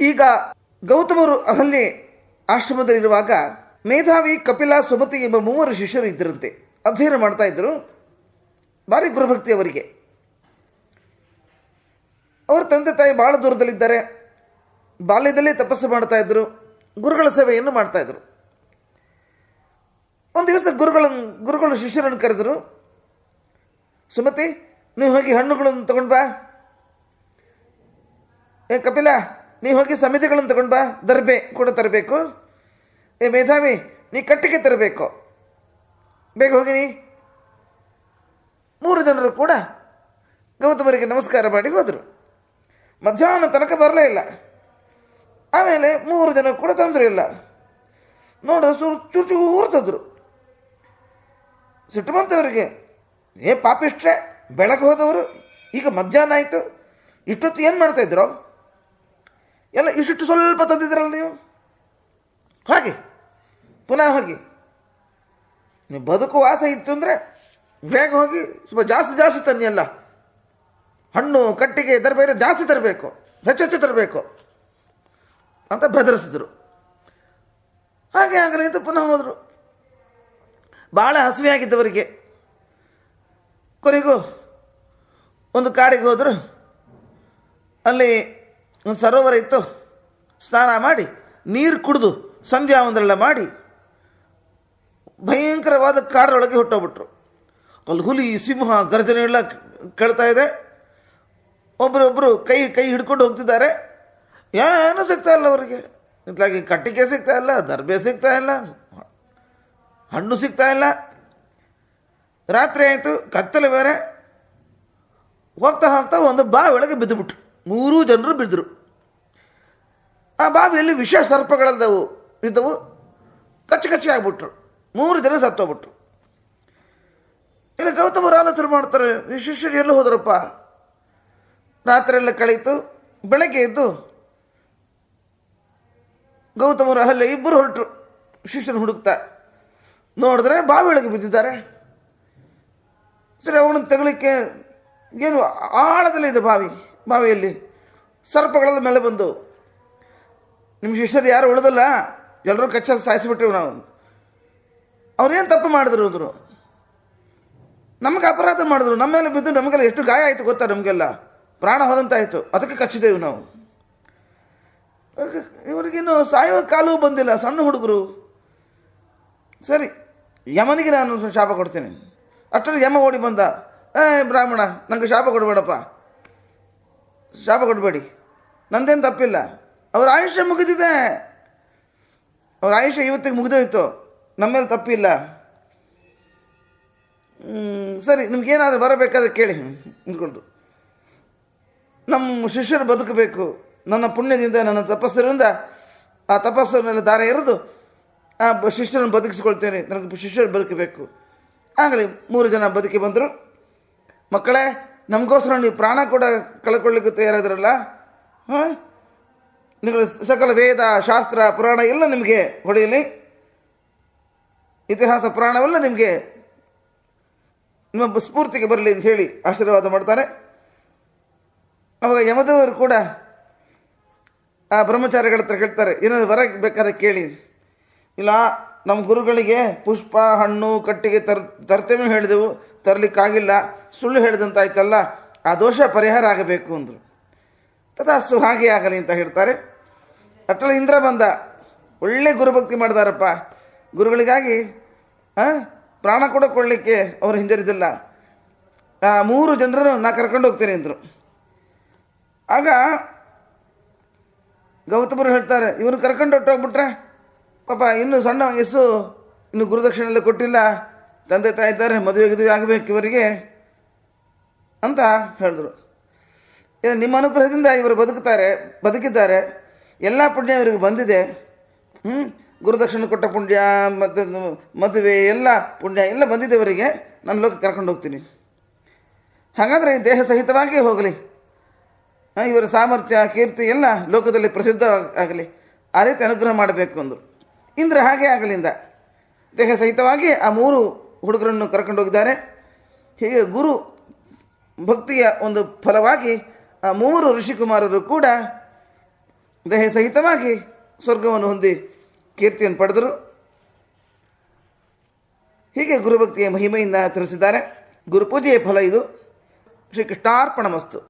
ಈಗ ಗೌತಮರು ಅಹಲ್ಯೆ ಆಶ್ರಮದಲ್ಲಿರುವಾಗ ಮೇಧಾವಿ ಕಪಿಲ ಸುಮತಿ ಎಂಬ ಮೂವರು ಶಿಷ್ಯರು ಇದ್ದರಂತೆ ಅಧ್ಯಯನ ಮಾಡ್ತಾ ಇದ್ದರು ಭಾರಿ ಗುರುಭಕ್ತಿ ಅವರಿಗೆ. ಅವರ ತಂದೆ ತಾಯಿ ಭಾಳ ದೂರದಲ್ಲಿದ್ದಾರೆ. ಬಾಲ್ಯದಲ್ಲೇ ತಪಸ್ಸು ಮಾಡ್ತಾ ಇದ್ರು. ಗುರುಗಳ ಸೇವೆಯನ್ನು ಮಾಡ್ತಾ ಇದ್ರು. ಒಂದು ದಿವಸ ಗುರುಗಳನ್ನು ಗುರುಗಳು ಶಿಷ್ಯರನ್ನು ಕರೆದರು. ಸುಮತಿ, ನೀವು ಹೋಗಿ ಹಣ್ಣುಗಳನ್ನು ತಗೊಂಡು ಬಾ. ಏ ಕಪಿಲ ನೀವು ಹೋಗಿ ಸಮಿತಿಗಳನ್ನು ತಗೊಂಡು ಬಾ, ದರ್ಬೆ ಕೂಡ ತರಬೇಕು. ಏ, ಮೇಧಾವಿ, ನೀ ಕಟ್ಟಿಗೆ ತರಬೇಕು. ಬೇಗ ಹೋಗಿ ನೀ. ಮೂರು ಜನರು ಕೂಡ ಗೌತಮರಿಗೆ ನಮಸ್ಕಾರ ಮಾಡಿ ಹೋದರು. ಮಧ್ಯಾಹ್ನ ತನಕ ಬರಲೇ ಇಲ್ಲ. ಆಮೇಲೆ ಮೂರು ಜನ ಕೂಡ ತಂದರು ಇಲ್ಲ. ನೋಡು ಸುರು ಚೂರು ಚೂರು ತಂದರು. ಸಿಟ್ಟು ಬಂತವರಿಗೆ ಏ, ಪಾಪಿಷ್ಟ್ರೆ ಬೆಳಗ್ಗೆ ಹೋದವರು, ಈಗ ಮಧ್ಯಾಹ್ನ ಆಯಿತು. ಇಷ್ಟೊತ್ತು ಏನು ಮಾಡ್ತಾಯಿದ್ರು ಎಲ್ಲ ಇಷ್ಟು ಸ್ವಲ್ಪ ತಂದಿದ್ರಲ್ಲ ನೀವು? ಹಾಗೆ, ಪುನಃ ಹೋಗಿ. ನೀವು ಬದುಕು ವಾಸ ಇತ್ತು ಅಂದರೆ ಬೇಗ ಹೋಗಿ ಸ್ವಲ್ಪ ಜಾಸ್ತಿ ಜಾಸ್ತಿ ತನ್ನಿ ಎಲ್ಲ ಹಣ್ಣು, ಕಟ್ಟಿಗೆ ತರಬೇಡ ಜಾಸ್ತಿ ತರಬೇಕು, ಹೆಚ್ಚೆಚ್ಚು ಹೆಚ್ಚು ತರಬೇಕು ಅಂತ ಬೆದರಿಸಿದ್ರು. ಹಾಗೆ ಆಗಲಿ ಅಂತ ಪುನಃ ಹೋದರು. ಭಾಳ ಹಸಿವೆ ಆಗಿದ್ದವರಿಗೆ ಕೊನೆಗೂ ಒಂದು ಕಾಡಿಗೆ ಹೋದರು. ಅಲ್ಲಿ ಒಂದು ಸರೋವರ ಇತ್ತು. ಸ್ನಾನ ಮಾಡಿ, ನೀರು ಕುಡಿದು ಸಂಧ್ಯಾ ಒಂದರೆಲ್ಲ ಮಾಡಿ, ಭಯಂಕರವಾದ ಕಾಡರೊಳಗೆ ಹುಟ್ಟೋಗ್ಬಿಟ್ರು. ಅಲ್ಲಿ ಹುಲಿ, ಸಿಂಹ ಗರ್ಜನೆ ಎಲ್ಲ ಕೇಳ್ತಾ ಇದೆ. ಒಬ್ಬರೊಬ್ಬರು ಕೈ ಕೈ ಹಿಡ್ಕೊಂಡು ಹೋಗ್ತಿದ್ದಾರೆ. ಏನೂ ಸಿಗ್ತಾ ಇಲ್ಲ ಅವರಿಗೆ. ಇತ್ಲಾಗಿ ಕಟ್ಟಿಗೆ ಸಿಗ್ತಾ ಇಲ್ಲ, ದರ್ಬೆ ಸಿಗ್ತಾ ಇಲ್ಲ, ಹಣ್ಣು ಸಿಗ್ತಾ ಇಲ್ಲ. ರಾತ್ರಿ ಆಯಿತು, ಕತ್ತಲೆ ಬೇರೆ. ಹೋಗ್ತಾ ಹೋಗ್ತಾ ಒಂದು ಬಾವಿ ಒಳಗೆ ಬಿದ್ದುಬಿಟ್ರು. ಮೂರೂ ಜನರು ಬಿದ್ದರು. ಆ ಬಾವಿಯಲ್ಲಿ ವಿಷ ಸರ್ಪಗಳದ್ದವು, ಇದ್ದವು. ಕಚ್ಚಿ ಕಚ್ಚಿ ಆಗ್ಬಿಟ್ರು. ಮೂರು ಜನ ಸತ್ತೋಗ್ಬಿಟ್ರು. ಇಲ್ಲಿ ಗೌತಮರು ಆಲೋಚನೆ ಮಾಡ್ತಾರೆ, ಈ ಶಿಷ್ಯರು ಎಲ್ಲೂ ಹೋದ್ರಪ್ಪ? ರಾತ್ರಿ ಎಲ್ಲ ಕಳೀತು, ಬೆಳಗ್ಗೆ ಎದ್ದು ಗೌತಮರು ಅಲ್ಲೇ ಇಬ್ಬರು ಹೊರಟರು. ಶಿಷ್ಯನ ಹುಡುಕ್ತಾ, ನೋಡಿದ್ರೆ ಬಾವಿ ಒಳಗೆ ಬಿದ್ದಿದ್ದಾರೆ. ಸರಿ ಅವಳನ್ನು ತಗಲಿಕ್ಕೆ ಏನು ಆಳದಲ್ಲಿ ಇದೆ ಬಾವಿ, ಬಾವಿಯಲ್ಲಿ. ಸರ್ಪಗಳೆಲ್ಲ ಮೇಲೆ ಬಂದು ನಿಮ್ಮ ಶಿಷ್ಯರು ಯಾರು ಉಳಿದಲ್ಲ? ಎಲ್ಲರೂ ಕಚ್ಚ ಸಾಯಿಸಿಬಿಟ್ರು ನಾವು. ಅವ್ರೇನು ತಪ್ಪು ಮಾಡಿದ್ರು ಅಂದರು? ನಮಗೆ ಅಪರಾಧ ಮಾಡಿದ್ರು. ನಮ್ಮ ಮೇಲೆ ಬಿದ್ದು ನಮಗೆಲ್ಲ ಎಷ್ಟು ಗಾಯ ಆಯಿತು ಗೊತ್ತಾ ನಮಗೆಲ್ಲ? ಪ್ರಾಣ ಹೋದಂತಾಯಿತು ಅದಕ್ಕೆ ಕಚ್ಚಿದ್ದೇವೆ ನಾವು. ಇವರಿಗಿನ್ನು ಸಾಯುವ ಕಾಲವೂ ಬಂದಿಲ್ಲ. ಸಣ್ಣ ಹುಡುಗರು. ಸರಿ, ಯಮನಿಗೆ ನಾನು ಶಾಪ ಕೊಡ್ತೇನೆ. ಅಷ್ಟರಲ್ಲಿ ಯಮ ಓಡಿ ಬಂದ. ಏ, ಬ್ರಾಹ್ಮಣ ನನಗೆ ಶಾಪ ಕೊಡಬೇಡಪ್ಪ. ಶಾಪ ಕೊಡಬೇಡಿ. ನಂದೇನು ತಪ್ಪಿಲ್ಲ. ಅವ್ರ ಆಯುಷ್ಯ ಮುಗಿದಿದೆ. ಅವ್ರ ಆಯುಷ್ಯ ಇವತ್ತಿಗೆ ಮುಗಿದೋಯ್ತು. ನಮ್ಮೇಲೆ ತಪ್ಪಿಲ್ಲ. ಸರಿ ನಿಮ್ಗೇನಾದರೂ ಬರಬೇಕಾದ್ರೆ ಕೇಳಿ. ಅಂದ್ಕೊಂಡು ನಮ್ಮ ಶಿಷ್ಯರು ಬದುಕಬೇಕು. ನನ್ನ ಪುಣ್ಯದಿಂದ, ನನ್ನ ತಪಸ್ಸರಿಂದ ಆ ತಪಸ್ಸಿನಲ್ಲಿ ದಾರ ಎರೆದು ಆ ಶಿಷ್ಯರನ್ನು ಬದುಕಿಸ್ಕೊಳ್ತೇನೆ. ನನಗೆ ಶಿಷ್ಯರು ಬದುಕಬೇಕು. ಆಗಲಿ, ಮೂರು ಜನ ಬದುಕಿ ಬಂದರು. ಮಕ್ಕಳೇ, ನಮಗೋಸ್ಕರ ನೀವು ಪ್ರಾಣ ಕೂಡ ಕಳ್ಕೊಳ್ಳಿಕ್ಕೆ ತಯಾರಾದ್ರಲ್ಲ ಹಾಂ? ನಿಮಗೆ ಸಕಲ ವೇದ, ಶಾಸ್ತ್ರ, ಪುರಾಣ ಎಲ್ಲ ನಿಮಗೆ ಹೊಡೆಯಲಿ. ಇತಿಹಾಸ, ಪುರಾಣವೆಲ್ಲ ನಿಮಗೆ ನಿಮ್ಮ ಸ್ಫೂರ್ತಿಗೆ ಬರಲಿ ಅಂತ ಹೇಳಿ ಆಶೀರ್ವಾದ ಮಾಡ್ತಾರೆ. ಅವಾಗ ಯಮದವರು ಕೂಡ ಆ ಬ್ರಹ್ಮಚಾರಿಗಳ ಹತ್ರ ಕೇಳ್ತಾರೆ ಏನಾದ್ರು ವರ ಬೇಕಾದ್ರೆ ಕೇಳಿ. ಇಲ್ಲ, ನಮ್ಮ ಗುರುಗಳಿಗೆ ಪುಷ್ಪ, ಹಣ್ಣು, ಕಟ್ಟಿಗೆ ತರ್ ತರ್ತೇವೆ ಹೇಳಿದೆವು, ತರಲಿಕ್ಕಾಗಿಲ್ಲ, ಸುಳ್ಳು ಹೇಳಿದಂತಾಯ್ತಲ್ಲ, ಆ ದೋಷ ಪರಿಹಾರ ಆಗಬೇಕು ಅಂದರು. ತಥಾಸ್ತು ಹಾಗೆ ಆಗಲಿ ಅಂತ ಹೇಳ್ತಾರೆ. ಅಟ್ಟಲ್ಲಿ ಇಂದ್ರ ಬಂದ. ಒಳ್ಳೆ ಗುರುಭಕ್ತಿ ಮಾಡಿದಾರಪ್ಪ. ಗುರುಗಳಿಗಾಗಿ ಪ್ರಾಣ ಕೂಡ ಕೊಡಲಿಕ್ಕೆ ಅವರು ಹಿಂಜರಿದಿಲ್ಲ. ಮೂರು ಜನರನ್ನು ನಾ ಕರ್ಕೊಂಡು ಹೋಗ್ತೇನೆ ಅಂದರು. ಆಗ ಗೌತಮರು ಹೇಳ್ತಾರೆ, ಇವನು ಕರ್ಕೊಂಡು ಹೊಟ್ಟೋಗ್ಬಿಟ್ರೆ ಪಾಪ ಇನ್ನೂ ಸಣ್ಣ ವಯಸ್ಸು, ಇನ್ನು ಗುರುದಕ್ಷಿಣೆ ಎಲ್ಲ ಕೊಟ್ಟಿಲ್ಲ. ತಂದೆ ತಾಯಿ ಇದ್ದಾರೆ, ಮದುವೆ ಮದುವೆ ಆಗಬೇಕು ಇವರಿಗೆ, ಅಂತ ಹೇಳಿದ್ರು. ನಿಮ್ಮ ಅನುಗ್ರಹದಿಂದ ಇವರು ಬದುಕುತ್ತಾರೆ ಬದುಕಿದ್ದಾರೆ. ಎಲ್ಲ ಪುಣ್ಯ ಇವರಿಗೆ ಬಂದಿದೆ. ಹ್ಞೂ ಗುರುದಕ್ಷಿಣೆ ಕೊಟ್ಟ ಪುಣ್ಯ, ಮತ್ತು ಮದುವೆ, ಎಲ್ಲ ಪುಣ್ಯ ಎಲ್ಲ ಬಂದಿದೆ ಇವರಿಗೆ. ನಾನು ಲೋಕ ಕರ್ಕೊಂಡು ಹೋಗ್ತೀನಿ. ಹಾಗಾದರೆ ದೇಹ ಸಹಿತವಾಗಿ ಹೋಗಲಿ. ಇವರ ಸಾಮರ್ಥ್ಯ, ಕೀರ್ತಿ ಎಲ್ಲ ಲೋಕದಲ್ಲಿ ಪ್ರಸಿದ್ಧ ಆಗಲಿ ಆ ರೀತಿ ಅನುಗ್ರಹ ಮಾಡಬೇಕು ಅಂದರು. ಇಂದ್ರ ಹಾಗೆ ಆಗಲಿಂದ. ದೇಹ ಸಹಿತವಾಗಿ ಆ ಮೂರು ಹುಡುಗರನ್ನು ಕರ್ಕೊಂಡು ಹೋಗಿದ್ದಾರೆ. ಹೀಗೆ ಗುರು ಭಕ್ತಿಯ ಒಂದು ಫಲವಾಗಿ ಆ ಮೂವರು ಋಷಿಕುಮಾರರು ಕೂಡ ದೇಹ ಸಹಿತವಾಗಿ ಸ್ವರ್ಗವನ್ನು ಹೊಂದಿ ಕೀರ್ತಿಯನ್ನು ಪಡೆದರು. ಹೀಗೆ ಗುರುಭಕ್ತಿಯ ಮಹಿಮೆಯಿಂದ ತಿಳಿಸಿದ್ದಾರೆ. ಗುರುಪೂಜೆಯ ಫಲ ಇದು. ಶ್ರೀಕೃಷ್ಣಾರ್ಪಣ ಮಸ್ತು